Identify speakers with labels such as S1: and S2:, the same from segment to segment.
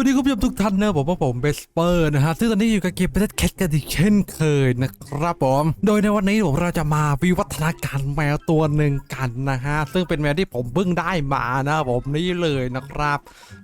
S1: วัสดีคุณผู้ชมทุกท่านเนะผมว่าผมเบสเปอร์นะฮะซึ่งตอนนี้อยู่กับเกมประเทศแคทกันอีกเช่นเคยนะครับผม โดยในวันนี้ผมเราจะมาวิวัฒนาการแมวตัวหนึ่งกันนะฮะ ซึ่งเป็นแมวที่ผมเพิ่งได้มานะผมนี่เลยนะครับ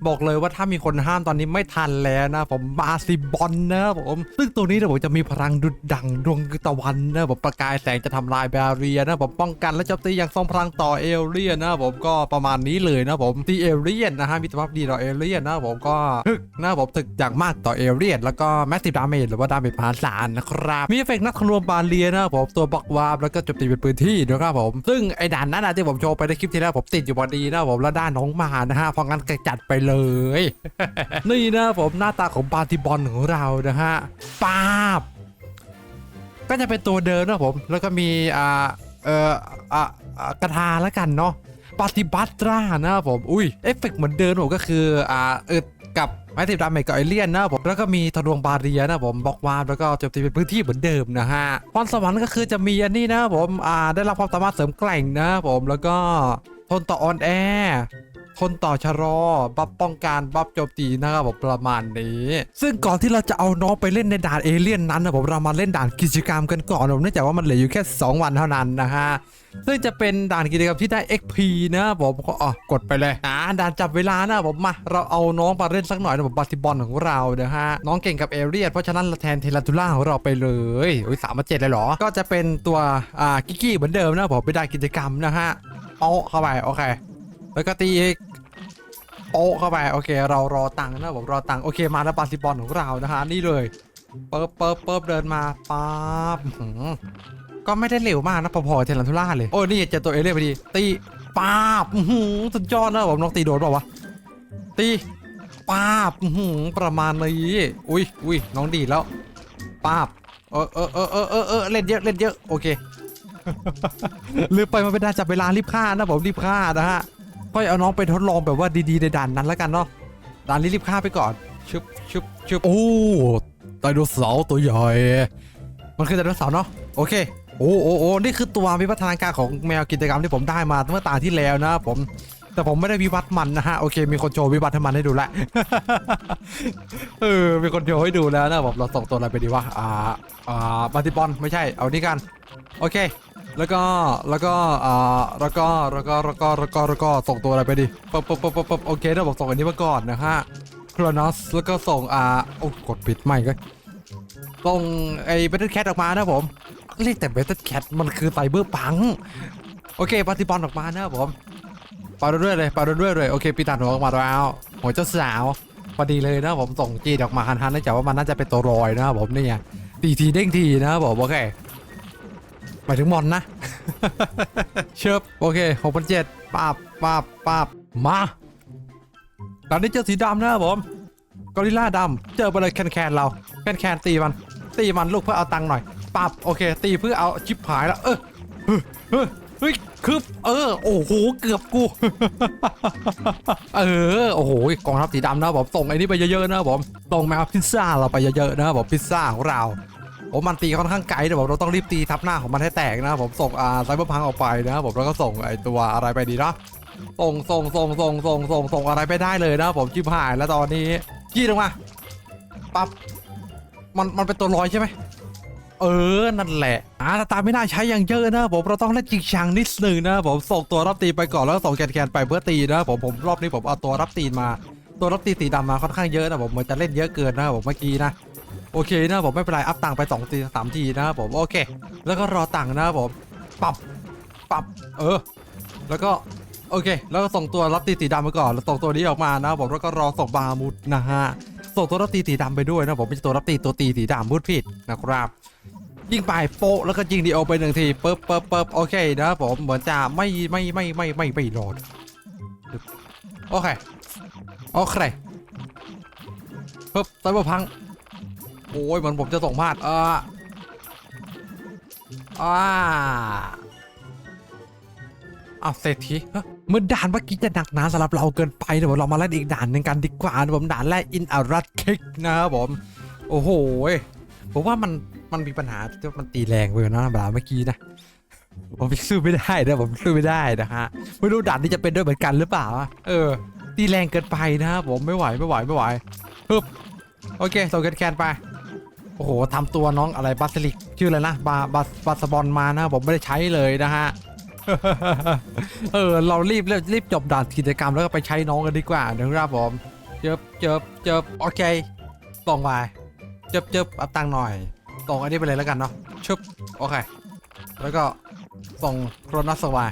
S1: บอกเลยว่าถ้ามีคนห้ามตอนนี้ไม่ทันแล้วนะผมมาซิบอลนะผม ซึ่งตัวนี้นี่ยผมจะมีพลังดุดดังดวงตะวันนะผมประกายแสงจะทำลายแบเรียนะผมป้องกันและโจมตีอย่างทรงพลังต่อเอเลียนนะผมก็ประมาณนี้เลยนะผมตีเอเลียนนะฮะมีสภาพดีต่อเอเลียนนะผมก็ถึกนะผมถึกอย่างมากต่อเอเลียนแล้วก็แมสซิดาเมจหรือว่าดาเมจมหาศาลนะครับ มีเอฟเฟกต์นักทะลวงบาเลียนะผมตัวบล็อกวาร์ปแล้วก็จมตีเป็นพื้นที่นะครับผมซึ่งไอ้ด่านนั้นนะที่ผมโชว์ไปในคลิปที่แล้วผมติดอยู่พอดีนะผมแล้วด้านน้องมานะฮะเพราะงั้นก็จัดไปเลย นี่นะผมหน้าตาของบาติบอลของเรานะฮะป้าบก็จะเป็นตัวเดิมนะผม แล้วก็มีอ่าเอ่ออ่ากระทาแล้วกันเนาะปฏิบัติรานะครับผม อุ้ย เอฟเฟกต์เหมือนเดิมผมก็คือ อ่าเออ กับไม้ติดดาเมจกับเอเลียนนะผมแล้วก็มีทะลวงบาเรียนะผมบล็อกวานแล้วก็โจมตีเป็นพื้นที่เหมือนเดิมนะฮะพรสวรรค์ก็คือจะมีอันนี้นะผมอ่าได้รับความสามารถเสริมแกร่งนะผมแล้วก็ทนต่อออนแอร์ ทนต่อชะลอ บัฟป้องกันบัฟโจมตีนะครับผมประมาณนี้ ซึ่งก่อนที่เราจะเอาน้องไปเล่นในด่านเอเลี่ยนนั้นนะผมเรามาเล่นด่านกิจกรรมกันก่อนผมเนื่องจากว่ามันเหลืออยู่แค่ 2 วันเท่านั้นนะฮะซึ่งจะเป็นด่านกิจกรรมที่ได้ XP นะผมก็อ๋อกดไปเลยอ่าด่านจับเวลานะผมมาเราเอาน้องมาเล่นสักหน่อยนะผมบาติบอลของเรานะฮะน้องเก่งกับเอเรียนเพราะฉะนั้นเราแทนเทลันทูล่าของเราไปเลยโอ้ยสามมาเจ็ดเลยเหรอ ก็จะเป็นตัวอ่ากิกกี้เหมือนเดิมนะผมไปได้กิจกรรมนะฮะเอาเข้าไปโอเคแล้วก็ตีอีก โป๊ะเข้าไปโอเค เรารอตังค์นะผมรอตังค์โอเคมาแล้วบาสิบอลของเรานะฮะนี่เลยเปิบเปิบเปิบเดินมาป๊าบหือก็ไม่ได้เร็วมากนะพอๆเทลันทุล่าเลยโอ้ยนี่เจอตัวเอเลี่ยนพอดี ตีป๊าบอื้อหือสุดยอดนะผมน้องตีโดนเปล่าวะตีป๊าบอื้อหือประมาณนี้อุ้ยอุ้ยน้องดีดแล้วป๊าบเออเออเออเออเออเออเล่นเยอะเล่นเยอะโอเค ลืมไปมันเป็นด่านจับเวลารีบฆ่านะผมรีบฆ่านะฮะ ค่อยเอาน้องไปทดลองแบบว่าดีๆในด่านนั้นแล้วกันเนาะด่านนี้รีบฆ่าไปก่อนชึบชึบชึบโอ้ไดโนเสาร์ตัวใหญ่มันคือไดโนเสาร์เนาะโอเคโอ้โอ้โอ้นี่คือตัววิวัฒนาการของแมวกิจกรรมที่ผมได้มาเมื่อตาที่แล้วนะผมแต่ผมไม่ได้วิวัฒน์มันนะฮะโอเคมีคนโชว์วิวัฒน์ให้มันให้ดูแล้วเออมีคนโชว์ให้ดูแล้วนะผมเราส่งตัวอะไรไปดีวะอ่าอ่าบาติบอลไม่ใช่เอานี่กันโอเค แล้วก็แล้วก็อ่าแล้วก็แล้วก็แล้วก็แล้วก็แล้วก็ส่งตัวอะไรไปดิปุ๊บปุ๊บปุ๊บปุ๊บปุ๊บโอเคเดี๋ยวผมส่งอันนี้มาก่อนนะฮะครอนอสแล้วก็ส่งอ่าโอ้กดปิดไม่ก็ส่งไอ้เบตเตอร์แคทออกมานะผมเรียกแต่เบตเตอร์แคทมันคือไซเบอร์ปังโอเคปฏิบอลออกมานะผมปาเรื่อยเลยปาเรื่อยเลยโอเคปีตัดหัวออกมาแล้วหัวเจ้าสาวพอดีเลยนะผมส่งจีดออกมาฮันฮันเนื่องจากว่ามันน่าจะเป็นตัวรอยนะผมนี่ไงตีทีเด้งทีนะบผมโอเค หมายถึงมอนนะ เชิบโอเคหกพันเจ็ดปาบปาบปาบมาตอนนี้เจอสีดำนะครับผมกอริลล่าดำเจอไปเลยแคนแคนเราแคนแคนตีมัน ตีมันลูกเพื่อเอาตังค์หน่อยปาบโอเค ตีเพื่อเอาชิปหายแล้วเออเฮ้ยเฮ้ยคืบเออโอ้โหเกือบกู เออโอ้โหกองทัพสีดำนะบผมส่งไอ้นี่ไปเยอะๆนะบผมส่งแมวพิซซ่าเราไปเยอะๆนะบผมพิซซ่าของเรา โอ้มันตีค่อนข้างไกลนะผมเราต้องรีบตีทับหน้าของมันให้แตกนะผมส่งอ่าไซเบอร์พังออกไปนะผมแล้วก็ส่งไอตัวอะไรไปดีเนาะส่งส่งส่งส่งส่งส่งส่งอะไรไปได้เลยนะผมชิบหายแล้วตอนนี้จี้ลงมาปั๊บมันมันเป็นตัวลอยใช่ไหมเออ นั่นแหละอ่าตาไม่น่าใช้อย่างเยอะนะผมเราต้องเล่นจริงจังนิดหนึ่งนะผมส่งตัวรับตีไปก่อนแล้วก็ส่งแกนแกนไปเพื่อตีนะผมผมรอบนี้ผมเอาตัวรับตีมา ตัวรับตีสีดำมาค่อนข้างเยอะนะผมมันจะเล่นเยอะเกินนะผมเมื่อกี้นะ โอเคนะผมไม่เป็นไรอัพตังค์ไป2ทีสามทีนะครับผมโอเค แล้วก็รอตังค์นะครับผมปรับปรับเออ แล้วก็โอเค แล้วก็ส่งตัวรับตีสีดำไปก่อนแล้วส่งตัวนี้ออกมานะครับผมแล้วก็รอส่งบามุดนะฮะส่งตัวรับตีสีดำไปด้วยนะผมไม่ใช่ตัวรับตีตัวตีสีดำพูดผิดนะครับยิงไปโปะแล้วก็ยิงดีโอไปหนึ่งทีปึ๊บปึ๊บปึ๊บโอเคนะครับผมเหมือนจะไม่ไม่ไม่ไม่ไม่ไม่โหลดโอเคโอเคปึ๊บไซเบอร์พัง โอ้ยเหมือนผมจะส่งพลาดเอออ่าอ้าวเศรษฐีเมื่อด่านเมื่อกี้จะหนักหนาสำหรับเราเกินไปเดี๋ยวเรามาเล่นอีกด่านหนึ่งกันดีกว่านะผมด่านแรกอินอารัตคิกนะครับผม โอ้โหผมว่ามันมันมีปัญหาที่มันตีแรงไปนะแบบเมื่อกี้นะผมสู้ไม่ได้นะผมสู้ไม่ได้นะฮะไม่รู้ด่านนี้จะเป็นด้วยเหมือนกันหรือเปล่าเออ ตีแรงเกินไปนะครับผมไม่ไหวไม่ไหวไม่ไหวฮึบโอเคส่งแคนไป โอ้โหทำตัวน้องอะไรบาสลิกชื่ออะไรนะบาบาบาสบอลมานะผมไม่ได้ใช้เลยนะฮะเออเรารีบรีบรีบจบด่านกิจกรรมแล้วก็ไปใช้น้องกันดีกว่านะครับผมเจิบเจิบเจิบโอเคส่งไปเจิบเจิบเอาตังหน่อยส่งอันนี้ไปเลยแล้วกันเนาะชึบโอเค แล้วก็ส่งโครนัสวาย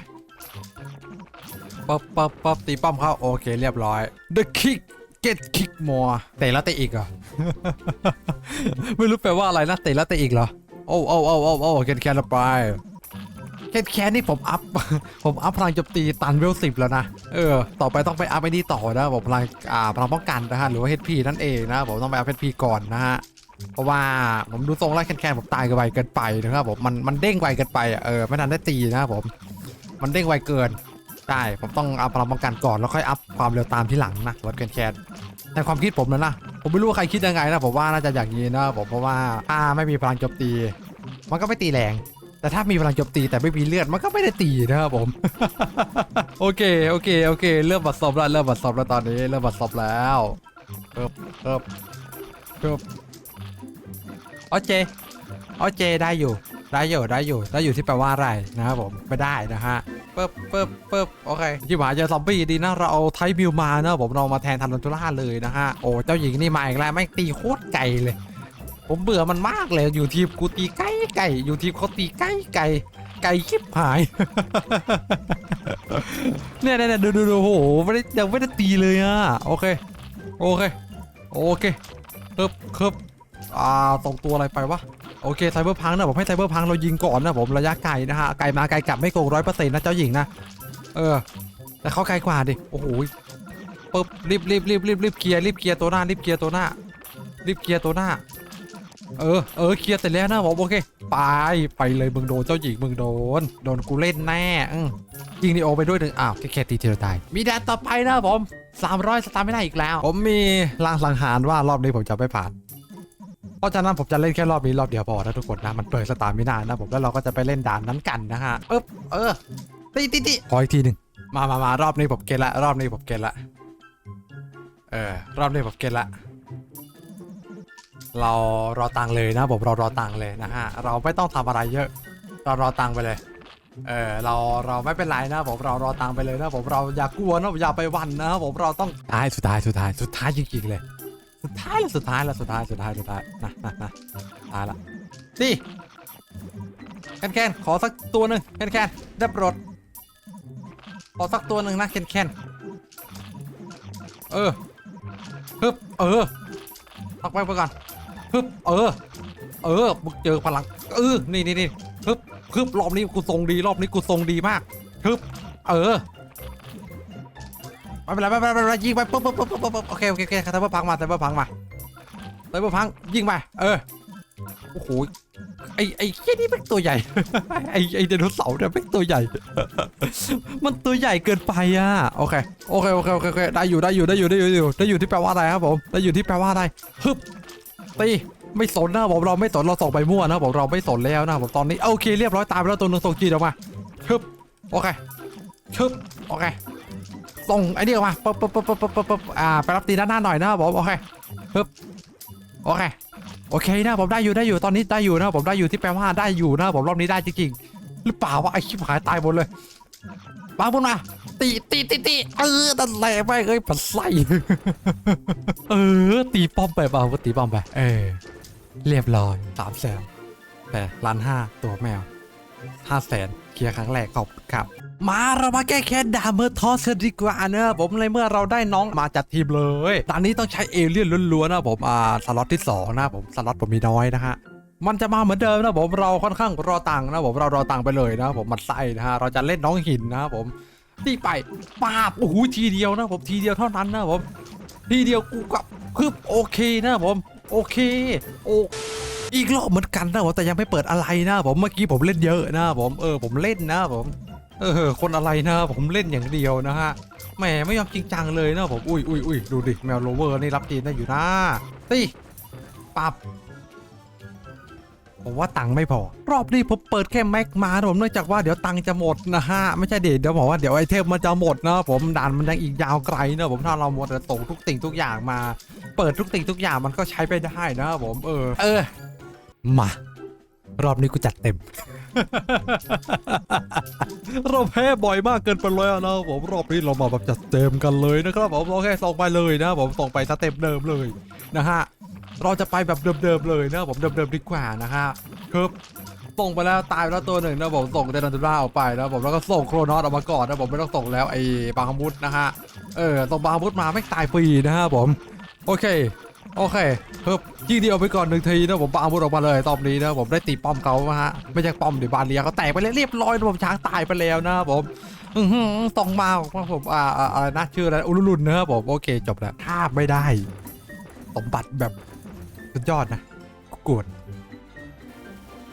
S1: ปั๊บปั๊บปั๊บตีป้อมเข้าโอเคเรียบร้อย The kick get kick more เตะแล้วเตะอีกเหรอ ไม่รู้แปลว่าอะไรนะเตะแล้วเตะอีกเหรอ โอ้โอ้โอ้โอ้โอ้แคนแคนไปแคนแคนนี่ผมอัพ ผมอัพพลังโจมตีตันเวลสิบแล้วนะ เออ ต่อไปต้องไปอัพไอ้นี่ต่อนะผมพลัง อ่า พลังป้องกันนะฮะ หรือว่า HP นั่นเองนะ ผมต้องไปอัพ HP ก่อนนะฮะ เพราะว่าผมดูทรงแล้วแคนแคนผมตายกันไวเกินไปนะครับผม มัน มันเด้งไวเกินไปอะ เออ ไม่ทันได้ตีนะครับผม มันเด้งไวเกิน ใช่ผมต้องอัพพลังป้องกันก่อนแล้วค่อยอัพความเร็วตามที่หลังนะรถแคนแคนในความคิดผมนะนะผมไม่รู้ใครคิดยังไงนะผมว่าน่าจะอย่างนี้นะผมเพราะว่าถ้าไม่มีพลังโจมตี มันก็ไม่ตีแรงแต่ถ้ามีพลังโจมตีแต่ไม่มีเลือดมันก็ไม่ได้ตีนะครับผม โอเคโอเคโอเค เริ่มบัดซบแล้วเริ่มบัดซบแล้วตอนนี้เริ่มบัดซบแล้วเริ่มเริ่มเริ่มอ๋อเจอ๋อเจได้อยู่ได้อยู่ได้อยู่ได้อยู่ที่แปลว่าอะไรนะครับผมไม่ได้นะฮะ ปึ๊บปึ๊บปึ๊บโอเคที่หมายจอซอมบี้ดีนะ เราเอาไทบิวมาเนะผมเรามาแทนทันตุล่าเลยนะฮะ โอ้ เจ้าหญิงนี่มาอีกแล้วไม่ตีโคตรไกลเลย ผมเบื่อมันมากเลย อยู่ทีมกูตีไก่ไก่อยู่ทีมเขาตีไก่ไก่ไก่ชิบหายเนี่ยเนี่ยเนี่ยดูดูดูโอ้โหไม่ได้ยังไม่ได้ตีเลยอะ โอเค โอเค โอเคเคิบเคิบอ่าตรงตัวอะไรไปวะ โอเคไซเบอร์พังนะผมให้ไซเบอร์พังเรายิงก่อนนะผมระยะไกลนะฮะไกลมาไกลกลับไม่โกงร้อยเปอร์เซ็นต์นะเจ้าหญิงนะเออแต่เขาไกลกว่าดิโอ้โหปึ๊บรีบรีบรีบรีบรีบเคลียร์รีบเคลียร์ตัวหน้ารีบเคลียร์ตัวหน้ารีบเคลียร์ตัวหน้า เออเออเคลียร์เสร็จแล้วนะผมโอเคไปไปเลยมึงโดนเจ้าหญิงมึงโดนโดนกูเล่นแน่ยิงนีโอไปด้วยหนึ่งอ้าวแค่แค่ตีเทียวตายมีแดนต่อไปนะผม300สตาร์ไม่ได้อีกแล้ว ผมมีลางสังหารว่ารอบนี้ผมจะไม่ผ่าน ราะฉะนั้นผมจะเล่นแค่รอบนี้รอบเดียวพอนะทุกคนนะมันเปิดสตาร์ไม่นานนะผมแล้วเราก็จะไปเล่นด่านนั้นกันนะฮะเออเออตีตีตีขออีกทีหนึ่งมามามารอบนี้ผมเก็ตละรอบนี้ผมเก็ตละเออรอบนี้ผมเก็ตละเรารอตังค์เลยนะผมเรารอตังค์เลยนะฮะเราไม่ต้องทำอะไรเยอะ เรารอตังค์ไปเลยเออเราเราไม่เป็นไรนะผมเรารอตังค์ไปเลยนะผมเราอย่ากลัวนะอย่าไปหวันนะผมเราต้องท้ายสุดท้ายสุดท้ายสุดท้ายจริงๆเลย สุดท้ายแล้วสุดท้ายแล้วสุดท้ายสุดท้ายสุดท้ายนะนะนะท้ายละดิแคนแคนขอสักตัวหนึ่งแคนแคนได้โปรดขอสักตัวหนึ่งนะแคนแคนเออฮึบเออพักไว้ไปก่อนฮึบเออ เออมึงเจอพลังเออนี่นี่นี่ฮึบฮึบรอบนี้กูทรงดีรอบนี้กูทรงดีมากฮึบเออ ไม่เป็นไรไม่เป็นไรไม่เป็นไรยิงไปปุ๊บปุ๊บปุ๊บปุ๊บปุ๊บโอเคโอเคโอเคไซเบอร์พังมาไซเบอร์พังมาไซเบอร์พังยิงไปเออโอ้โหไอไอแค่นี้เป็นตัวใหญ่ ไอไอไดโนเสาร์เนี่ยเป็นตัวใหญ่ มันตัวใหญ่เกินไปอะโอเคโอเคโอเคโอเคได้อยู่ได้อยู่ได้อยู่ได้อยู่ได้อยู่ได้อยู่ที่แปลว่าอะไรครับผมได้อยู่ที่แปลว่าอะไรฮึบตีไม่สนนะผมเราไม่สนเราส่งไปมั่วนะผมเราไม่สนแล้วนะผมตอนนี้โอเคเรียบร้อยตายไปแล้วตัวนึงส่งจีนออกมาชึบโอเคชึบโอเค ส่งไอ้นี่ออกมาปุ๊บปุ๊บปุ๊บปุ๊บปุ๊บปุ๊บปุ๊บอ่าไปรับตีด้านหน้าหน่อยนะครับผมโอเคชึบโอเคโอเคนะผมได้อยู่ได้อยู่ตอนนี้ได้อยู่นะผมได้อยู่ที่แปลว่าได้อยู่นะผมรอบนี้ได้จริงๆหรือเปล่าวะไอ้ชิบหายตายหมดเลยบาบุญมาตีตีตีตีเออนั่นแหละไปเอ้ยปัดไส้เออตีป้อมไปเปล่าตีป้อมไป เออ เรียบร้อยสามแสนแต่ล้านห้าตัวแมวห้าแสนเคลียร์ครั้งแรกขอบครับ มาเรามาแก้แค้นดาเมอร์ทอสกันดีกว่านะผมในเมื่อเราได้น้องมาจัดทีมเลยตอนนี้ต้องใช้เอเลี่ยนล้วนๆนะผมอ่าสล็อตที่สองนะผมสล็อตผมมีน้อยนะฮะมันจะมาเหมือนเดิมนะผมเราค่อนข้างรอตังค์นะผมเรารอตังค์ไปเลยนะผมมันไส้นะฮะเราจะเล่นน้องหินนะผมตีไปปาบโอ้โหทีเดียวนะผมทีเดียวเท่านั้นนะผมทีเดียวกูกับคือโอเคนะผมโอเคโออีกรอบเหมือนกันนะผมแต่ยังไม่เปิดอะไรนะผมเมื่อกี้ผมเล่นเยอะนะผมเออผมเล่นนะผม เออคนอะไรนะผมเล่นอย่างเดียวนะฮะแหมไม่ยอมจริงจังเลยนะผมอุ้ยอุ้ยอุ้ยดูดิแมวโรเวอร์นี่รับจีนได้อยู่นะตีปับผมว่าตังค์ไม่พอ รอบนี้ผมเปิดแค่แม็กมานะผมเนื่องจากว่าเดี๋ยวตังค์จะหมดนะฮะ ไม่ใช่เดี๋ยวเดี๋ยวบอกว่าเดี๋ยวไอเทมมันจะหมดนะผมด่านมันยังอีกยาวไกลนะผมถ้าเราหมดแต่ตกทุกสิ่งทุกอย่างมา เปิดทุกสิ่งทุกอย่างมันก็ใช้ไปได้นะผมเออ เออ มา รอบนี้กูจัดเต็ม เราแพ้บ่อยมากเกินไปแล้วนะผมรอบนี้เรามาแบบจัดเต็มกันเลยนะครับผมโอเคส่งไปเลยนะผมส่งไปสเต็ปเดิมเลยนะฮะเราจะไปแบบเดิมๆเลยนะผมเดิมๆดีกว่านะฮะคือส่งไปแล้วตายแล้วตัวหนึ่งนะผมส่งเดนันตูล่าออกไปนะผมแล้วก็ส่งโครนอสออกมาก่อนนะผมไม่ต้องส่งแล้วไอ้บางฮมุดนะฮะเออส่งบางฮมุดมาไม่ตายฟรีนะฮะผมโอเคโอเค เพิ่มยิงเดียวไปก่อนหนึ่งทีนะผมปาอาวุธออกมาเลยตอบนี้นะผมได้ตีป้อมเขาฮะไม่ใช่ป้อมเดี๋ยวบาเลียเขาแตกไปเรียบร้อยนะผมช้างตายไปแล้วนะผมอือหือตรงมาบอกว่าผมอ่าอ่าอะไรนะชื่ออะไรอุลุลุนนะครับผมโอเคจบแล้วถ้าไม่ได้สมบัติแบบสุดยอดนะกูโกรธ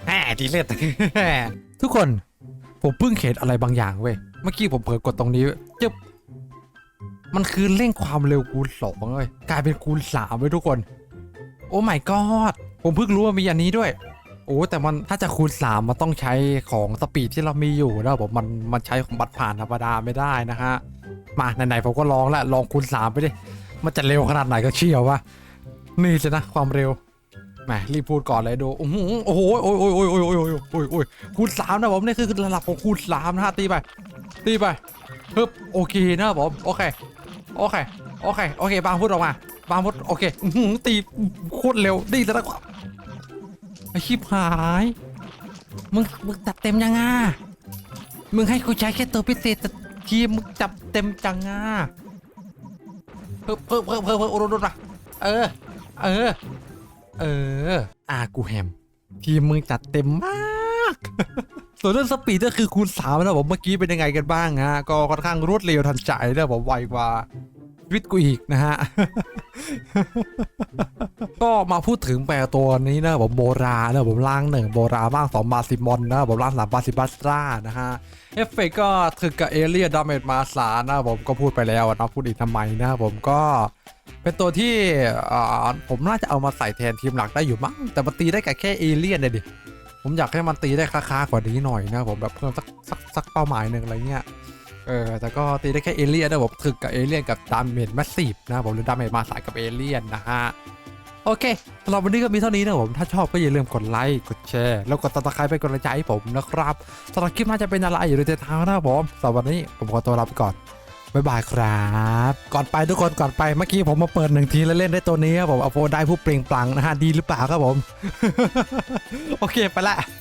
S1: แหมดีเลือดทุกคนผมเพิ่งเห็นอะไรบางอย่างเว้ยเมื่อกี้ผมเผลอกดตรงนี้จึ๊บมันคือเร่งความเร็วคูณสองเลยกลายเป็นคูณสามเลยทุกคน โอ้ my god ผมเพิ่งรู้ว่ามีอันนี้ด้วย โอ้แต่มันถ้าจะคูณ 3 มันต้องใช้ของสปีดที่เรามีอยู่แล้วผมมันมันใช้ของบัตรผ่านธรรมดาไม่ได้นะฮะ มาไหนๆผมก็ลองละลองคูณ 3 ไปดิ มันจะเร็วขนาดไหนก็เชียววะนี่จะนะความเร็วแหมรีบพูดก่อนเลยดูโอ้โหโอ้ยโอ้ยโอ้ยโอ้ยโอ้ยโอ้ยโอ้ยคูณสามนะผมนี่คือระดับของคูณสามนะฮะตีไปตีไปเฮ้บโอเคนะผมโอเคโอเคโอเคโอเคบางพูดออกมา บางพุดโอเคอื้อหือตีโคตรเร็วดีแล้วนะไอชิบหาย มึงมึงจัดเต็มยังอะมึงให้กูใช้แค่ตัวพิเศษแต่ทีมมึงจับเต็มจังอะเพิ่มเพิ่มเพิ่มเพิ่มเพิ่มโอ้โหมาเออ เออ เอออากูแฮม ทีมมึงจัดเต็มมาก ส่วนเรื่องสปีดก็คือคูณสามนะผมเมื่อกี้เป็นยังไงกันบ้างฮะ ก็ค่อนข้างรวดเร็วทันใจนะผมไวกว่า ชีวิตกูอีกนะฮะ ก็มาพูดถึงแปลตัวนี้นะผมโบราณนะผมล่างหนึ่งโบราณบ้างสองบาซิมอนนะผมล่างสามบาซิบัสตรานะฮะเอฟเฟกต์ก็ถึงกับเอเลียดาเมจมาสานะผมก็พูดไปแล้วนะพูดอีกทำไมนะผมก็เป็นตัวที่ผมน่าจะเอามาใส่แทนทีมหลักได้อยู่มั้งแต่มันตีได้กับแค่เอเลียนเลยดิผมอยากให้มันตีได้ค้าๆกว่านี้หน่อยนะผมแบบเพิ่มสักสักสักเป้าหมายหนึ่งอะไรเงี้ย ออแต่ก็ตีได้แค่เอเลียนนะผมถึกกับเอเลียนกับดามเมจแมสซีฟนะผมหรือดามเมจมาสายกับเอเลียนนะฮะโอเคสำหรับวันนี้ก็มีเท่านี้นะผม ถ้าชอบก็อย่าลืมกดไลค์ กดแชร์ แล้วกดติดตามไปกดกำลังใจให้ผมนะครับสำหรับคลิปหน่าจะเป็นอะไรอยู่ในเท้านะผมสำหรับวันนี้ผมขอตัวลาไปก่อน บ๊ายบายครับ ก่อนไปทุกคนก่อนไป เมื่อกี้ผมมาเปิดหนึ่งทีแล้วเล่นได้ตัวนี้ครับผมเอาโฟได้ผู้เปล่งปลั่งนะฮะ ดีหรือเปล่าครับผม โอเคไปละ